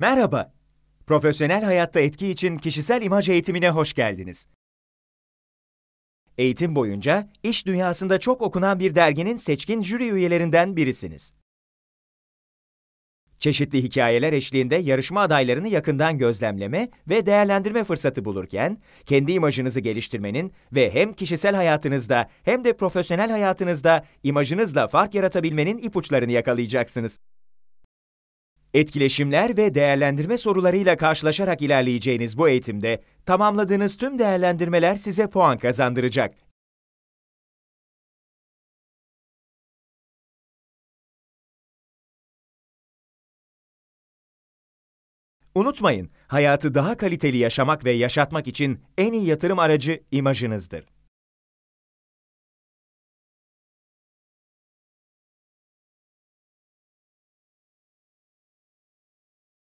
Merhaba. Profesyonel hayatta etki için kişisel imaj eğitimine hoş geldiniz. Eğitim boyunca iş dünyasında çok okunan bir derginin seçkin jüri üyelerinden birisiniz. Çeşitli hikayeler eşliğinde yarışma adaylarını yakından gözlemleme ve değerlendirme fırsatı bulurken, kendi imajınızı geliştirmenin ve hem kişisel hayatınızda hem de profesyonel hayatınızda imajınızla fark yaratabilmenin ipuçlarını yakalayacaksınız. Etkileşimler ve değerlendirme sorularıyla karşılaşarak ilerleyeceğiniz bu eğitimde tamamladığınız tüm değerlendirmeler size puan kazandıracak. Unutmayın, hayatı daha kaliteli yaşamak ve yaşatmak için en iyi yatırım aracı imajınızdır.